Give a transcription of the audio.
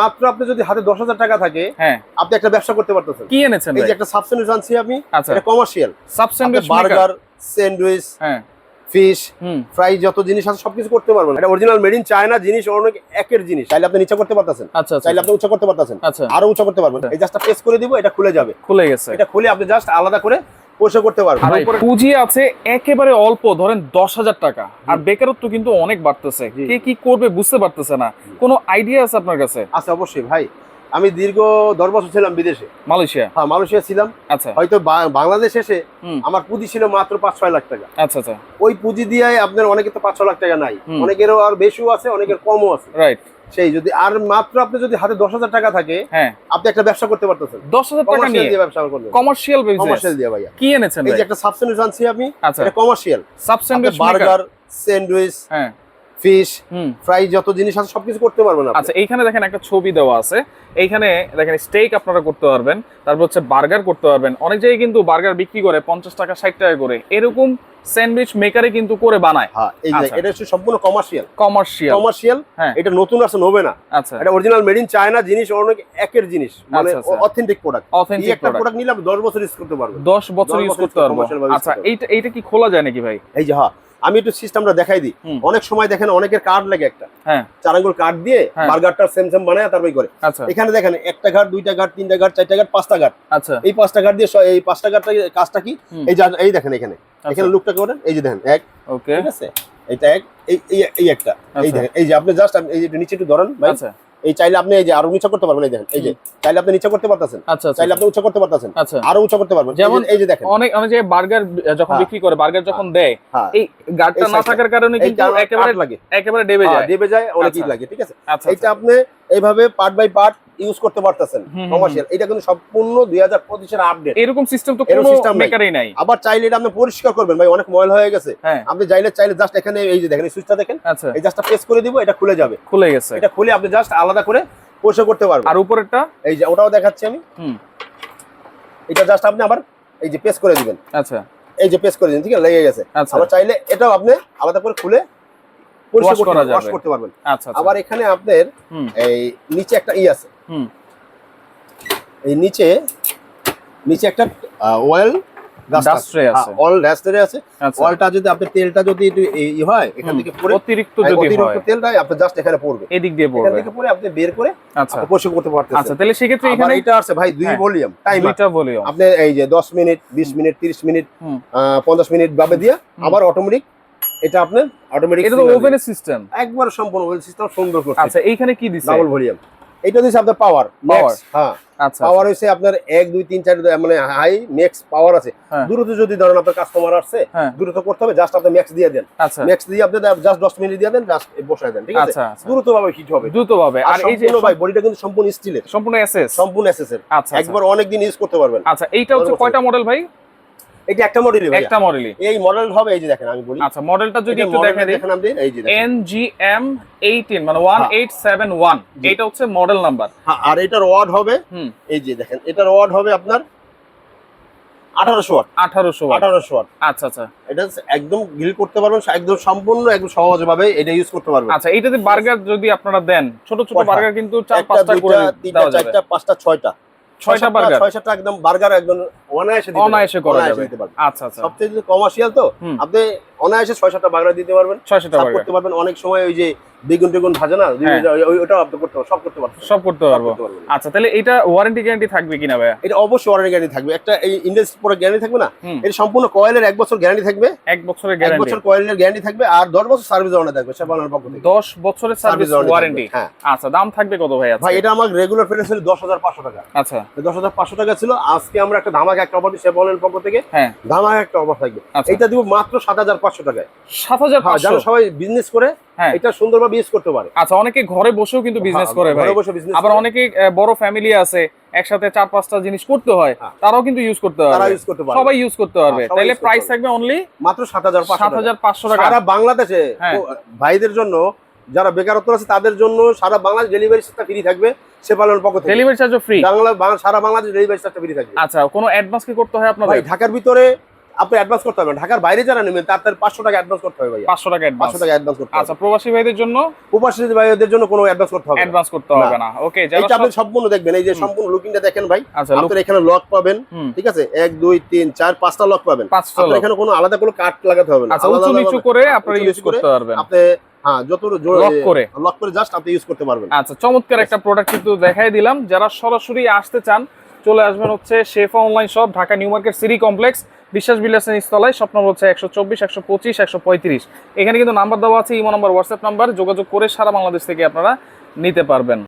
মাত্র আপনি যদি হাতে দশ হাজার টাকা থাকে হ্যাঁ। আপনি একটা ব্যবসা করতে পারতেছেন। কি এনেছেন এই যে একটা সাবস্যান্ডউইচ আনছি আমি আচ্ছা। এটা commercial sub sandwich burger sandwich fish fry যত জিনিস আছে সবকিছু করতে পারবেন। এটা অরিজিনাল মেড ইন চায়না জিনিস অনেক একের জিনিস। চাইলে আপনি নিচে করতে পারতেছেন। আচ্ছা আচ্ছা। চাইলে আপনি উচ্চ করতে পারতেছেন। আরও উচ্চ করতে পারবেন। এই জাস্টটা প্রেস করে দিব এটা খুলে যাবে। খুলে গেছে। এটা খুলে আপনি জাস্ট আলাদা করে করতে পুঁজি আছে একেবারে অল্প ধরেন দশ হাজার টাকা আর বেকারত্ব কিন্তু অনেক বাড়তেছে। কে কি করবে বুঝতে পারতেছে না। কোনো আইডিয়া আছে আপনার কাছে? আছে অবশ্যই ভাই। আমি দীর্ঘ দশ বছর ছিলাম বিদেশে। মালয়েশিয়া? হ্যাঁ মালয়েশিয়া ছিলাম। আচ্ছা। হয়তো বা- বাংলাদেশ এসে আমার পুঁজি ছিল মাত্র পাঁচ ছয় লাখ টাকা। আচ্ছা আচ্ছা। ওই পুঁজি দিয়ে আপনার অনেকের তো পাঁচ ছ লাখ টাকা নাই। অনেকেরও আর বেশিও আছে অনেকের কমও আছে। রাইট সেই যদি আর মাত্র আপনি যদি হাতে দশ হাজার টাকা থাকে হ্যাঁ। আপনি একটা ব্যবসা করতে পারতেছেন। দশ হাজার টাকা নিয়ে? ব্যবসা করলেন। কমার্শিয়াল কমার্শিয়াল দিয়ে ভাইয়া। কি এনেছেন এই যে একটা সাবস্যান্ডউইচ আনছি আমি আচ্ছা। কমার্শিয়াল সাবসেন্ট বার্গার স্যান্ডউইচ হ্যাঁ। ফিশ ফ্রাই যত জিনিস আছে সবকিছু করতে পারবেন আচ্ছা এইখানে দেখেন একটা ছবি দেওয়া আছে। এইখানে দেখেন স্টেক আপনারা করতে পারবেন তারপর হচ্ছে বার্গার করতে পারবেন। অনেক জায়গায় কিন্তু বার্গার বিক্রি করে পঞ্চাশ টাকা ষাট টাকা করে। এরকম স্যান্ডউইচ মেকারে কিন্তু করে বানায়। হ্যাঁ এই যে আচ্ছা। এটা হচ্ছে সম্পূর্ণ কমার্শিয়াল কমার্শিয়াল কমার্শিয়াল হ্যাঁ। এটা নতুন আছে নোবে না। আচ্ছা। এটা অরিজিনাল মেড ইন চায়না জিনিস অনেক একের জিনিস। মানে আচ্ছা, আচ্ছা। অথেন্টিক প্রোডাক্ট অথেন্টিক একটা প্রোডাক্ট নিলে আপনি দশ বছর ইউজ করতে পারবেন। দশ বছর ইউজ করতে পারব। আচ্ছা এইটা এইটা কি খোলা যায় নাকি ভাই? এই যে হ্যাঁ আমি একটু সিস্টেমটা দেখাই দিই। অনেক সময় দেখেন অনেকের কার্ড লাগে একটা। হ্যাঁ। চার আঙ্গুল কার্ড দিয়ে। বার্গারটা সেম সেম বানায় তারপরে করে। আচ্ছা। এখানে দেখেন একটা ঘাট দুইটা ঘাট তিনটা ঘাট চারটা ঘাট পাঁচটা ঘাট আচ্ছা। এই পাঁচটা ঘাট দিয়ে এই পাঁচটা ঘাটটা কাজটা কি? এই যে এই দেখেন এখানে। আচ্ছা। এখানে লুকটা করেন। এই যে দেখেন এক। ওকে। ঠিক আছে? এইটা এক এই এই- এই একটা। এই। দেখেন এই যে আপনি জাস্ট এই যে নিচে একটু ধরেন ভাই। আচ্ছা। এই চাইলে আপনি এই যে আরও নিচে করতে পারবেন এই দেখেন এই যে চাইলে আপনি নিচে করতে পারতেছেন। আচ্ছা আচ্ছা চাইলে আপনি উচ্চ করতে পারতেছেন। আচ্ছা। আরও উচ্চ করতে পারবেন। যেমন এই যে দেখেন। অনেক অনেক যে বার্গার যখন হ্যাঁ। বিক্রি করে বার্গার যখন দেয় হ্যাঁ। এই গার্ডটা না থাকার কারণে কিন্তু একেবারে লাগে। একেবারে ডেবে হ্যাঁ, যায়। ডেবে যায় অনেক আচ্ছা। লাগে ঠিক আছে? আচ্ছা এইটা আপনি এইভাবে পার্ট বাই পার্ট ইউজ করতে পারতেছেন কমার্শিয়াল এটা কিন্তু সম্পূর্ণ দুই হাজার পঁচিশের আপডেট এরকম সিস্টেম তো কোনো system মেকারই নাই। আবার চাইলে এটা আপনি পরিষ্কার করবেন ভাই অনেক ময়লা হয়ে গেছে। হ্যাঁ। আপনি চাইলে চাইলে জাস্ট এখানে এই যে দেখেন এই সুইচটা দেখেন আচ্ছা। এই জাস্টটা প্রেস করে দিব এটা খুলে যাবে। খুলে গেছে। এটা খুলে আপনি জাস্ট আলাদা করে পরিষ্কার করতে পারবেন। আর উপরেরটা? এই যে ওটাও দেখাচ্ছি আমি। হুম। এটা জাস্ট আপনি আবার এই যে প্রেস করে দিবেন। আচ্ছা। এই যে প্রেস করে দিন ঠিক আছে? লেগে গেছে। আচ্ছা। আবার চাইলে এটাও আপনি আলাদা করে খুলে পরিষ্কার করতে পারবেন, আচ্ছা আচ্ছা। আবার এখানে আপনার এই নিচে একটা ই আছে। এই নিচে নিচে একটা অয়েল আছে। অয়েল ডাস্ট ট্রে আছে। আচ্ছা। অয়েলটা যদি আপনি তেলটা যদি ই- ই হয় এখান থেকে পরে অতিরিক্ত যদি হয়। তেলটা আপনি জাস্ট এখানে পড়বে এদিক দিয়ে এখান পড়বে থেকে পরে আপনি বের করে আচ্ছা। পরিষ্কার করতে আচ্ছা তাহলে সেক্ষেত্রে আবার এখানে এটা আছে ভাই দুই। ভলিউম টাইমার দুইটা ভলিউম আপনি এই যে 10 মিনিট 20 মিনিট 30 মিনিট আহ, 50 মিনিট ভাবে দিয়ে আবার অটোমেটিক এটা আপনার অটোমেটিক এটা তো ওভেনের সিস্টেম একবার সম্পূর্ণ সিস্টেম সুন্দর করছে। আচ্ছা এইখানে কি দিছে? ডাবল ভলিউম এটা দিচ্ছে আপনার পাওয়ার Power। হ্যাঁ। আচ্ছা পাওয়ার হইছে আপনার এক দুই তিন চার মানে হাই ম্যাক্স পাওয়ার আছে। হ্যাঁ। দ্রুত যদি ধরেন আপনার কাস্টমার আসছে হ্যাঁ। দ্রুত করতে হবে জাস্ট আপনি ম্যাক্স দিয়ে দেন। আচ্ছা। ম্যাক্স দিয়ে আপনি জাস্ট 10 মিনিট দিয়ে দেন জাস্ট বসায় দেন ঠিক আছে? আচ্ছা আচ্ছা। দ্রুত ভাবে হিট হবে। দ্রুত ভাবে আর এই যে ভাই বডিটা কিন্তু সম্পূর্ণ স্টিলের সম্পূর্ণ এসএস সম্পূর্ণ এসএসএর আচ্ছা আচ্ছা। একবার অনেক দিন ইউজ করতে পারবেন। আচ্ছা এইটা হচ্ছে কয়টা মডেল ভাই? এটা একটা মডেলই একটা মডেলই এই মডেল হবে এই যে দেখেন আমি বলি। আচ্ছা মডেলটা যদি একটু দেখেন। দেখেন আপনি এই যে দেখেন। এনজিএম 18 মানে 1871 এটা হচ্ছে মডেল নাম্বার হ্যাঁ, আর এটার ওয়াট হবে এই যে দেখেন এটার ওয়াট হবে আপনার 1800 ওয়াট। 1800 ওয়াট। 1800 ওয়াট। আচ্ছা আচ্ছা। এটা একদম গ্রিল করতে পারবেন একদম সম্পূর্ণ একদম সহজভাবে এটা ইউজ করতে পারবেন। আচ্ছা এইটাতে বার্গার যদি আপনারা দেন ছোট ছোট বার্গার কিন্তু চার একটা পাঁচটা করে দুইটা তিনটা দেওয়া যাবে। চারটা পাঁচটা ছয়টা বার্গার একদম বার্গার একদম অনায়াসে অনায়াসে করা যাবে। আচ্ছা আচ্ছা। সবচেয়ে কমার্শিয়াল তো আপনি অনায়াসে ছয় সাতটা বার্গার দিতে পারবেন। সার্ভ বার্গার করতে পারবেন অনেক সময় ওই যে বেগুন টেগুন ভাজে না হ্যাঁ। ওটাও আপনি করতে পারবেন সব করতে পারবেন। সব করতে পারব। আচ্ছা তাহলে এটা ওয়ারেন্টি গ্যারান্টি থাকবে কিনা ভাইয়া? এটা অবশ্যই ওয়ারেন্টি গ্যারান্টি থাকবে। একটা এই ইন্ডাস্ট্রি প্রোডাক্ট গ্যারান্টি থাকবে না? এটা সম্পূর্ণ কয়েলের এক বছর গ্যারান্টি থাকবে। এক বছরের এক গ্যারান্টি বছর কয়েলের গ্যারান্টি থাকবে আর দশ বছর সার্ভিস ওয়ারেন্টি থাকবে সেবানের পক্ষ থেকে। দশ বছরের সার্ভিস ওয়ারেন্টি হ্যাঁ। আচ্ছা দাম থাকবে কত ভাই ভাই এটা আমার রেগুলার প্রাইস ছিল দশ হাজার পাঁচশো টাকা। আচ্ছা। দশ হাজার পাঁচশো টাকা ছিল। আজকে আমরা একটা ধামাকা একটা অফার দিচ্ছি সেবানের পক্ষ থেকে। হ্যাঁ। ধামাকা একটা অফার থাকবে। আচ্ছা। এটা দিব মাত্র সাত হাজার পাঁচশো টাকায়। সাত হাজার হ্যাঁ, যেন সবাই বিজনেস করে এটা সুন্দরভাবে ইউজ করতে পারে। আচ্ছা অনেকে ঘরে বসেও কিন্তু বিজনেস করে ঘরে বসে business আবার অনেকে বড় ফ্যামিলি আছে একসাথে চার পাঁচটা জিনিস করতে হয়। তারাও কিন্তু ইউজ করতে তারা ইউজ করতে পারে সবাই ইউজ করতে পারবে। তাহলে প্রাইস থাকবে অনলি মাত্র সাত হাজার সাত পাঁচশো হাজার পাঁচশো টাকা। সারা বাংলাদেশে হ্যাঁ। ভাইদের জন্য যারা বেকারত্ব আছে তাদের জন্য সারা বাংলাদেশ ডেলিভারি সিস্টেম ফ্রি থাকবে সে পালন পক্ষ থেকে। ডেলিভারি চার্জও ফ্রি বাংলা সারা বাংলাদেশ ডেলিভারি সিস্টেম ফ্রি থাকবে। আচ্ছা কোনো অ্যাডভান্স কি করতে হয় ভাই আপনাদের ঢাকার ভিতরে আপনি অ্যাডভান্স করতে হবে ঢাকার বাইরে যারা নেবেন তার পাঁচশো টাকা অ্যাডভান্স করতে হবে ভাইয়া। পাঁচশো টাকা পাঁচশো টাকা অ্যাডভান্স করতে আচ্ছা প্রবাসী ভাইদের জন্য? উপস্থিত ভাইদের জন্য কোনো অ্যাডভান্স করতে হবে। অ্যাডভান্স করতে হবে না। ওকে যারা আপনি সম্পূর্ণ দেখবেন এই যে সম্পূর্ণ লুকিংটা দেখেন ভাই আচ্ছা আপনার এখানে লক পাবেন ঠিক আছে? এক দুই তিন চার পাঁচটা লক পাবেন। আপনার এখানে কোনো আলাদা কোনো কাট লাগাতে হবে না। আচ্ছা উঁচু নিচু করে আপনারা ইউজ করতে পারবেন। আপনি হ্যাঁ যত লক করে। লক করে জাস্ট আপনি ইউজ করতে পারবেন। আচ্ছা চমৎকার একটা প্রোডাক্ট কিন্তু দেখাই দিলাম। যারা সরাসরি আসতে চান চলে আসবেন হচ্ছে Shefa online shop Dhaka new market city complex. বিশ্বাস বিলাসের ইস্তলায় স্বপ্ন হচ্ছে একশো চব্বিশ, একশো পঁচিশ, একশো পঁয়ত্রিশ। এখানে কিন্তু নাম্বার দেওয়া আছে, ইমো নাম্বার, হোয়াটসঅ্যাপ নাম্বার, যোগাযোগ করে সারা বাংলাদেশ থেকে আপনারা নিতে পারবেন।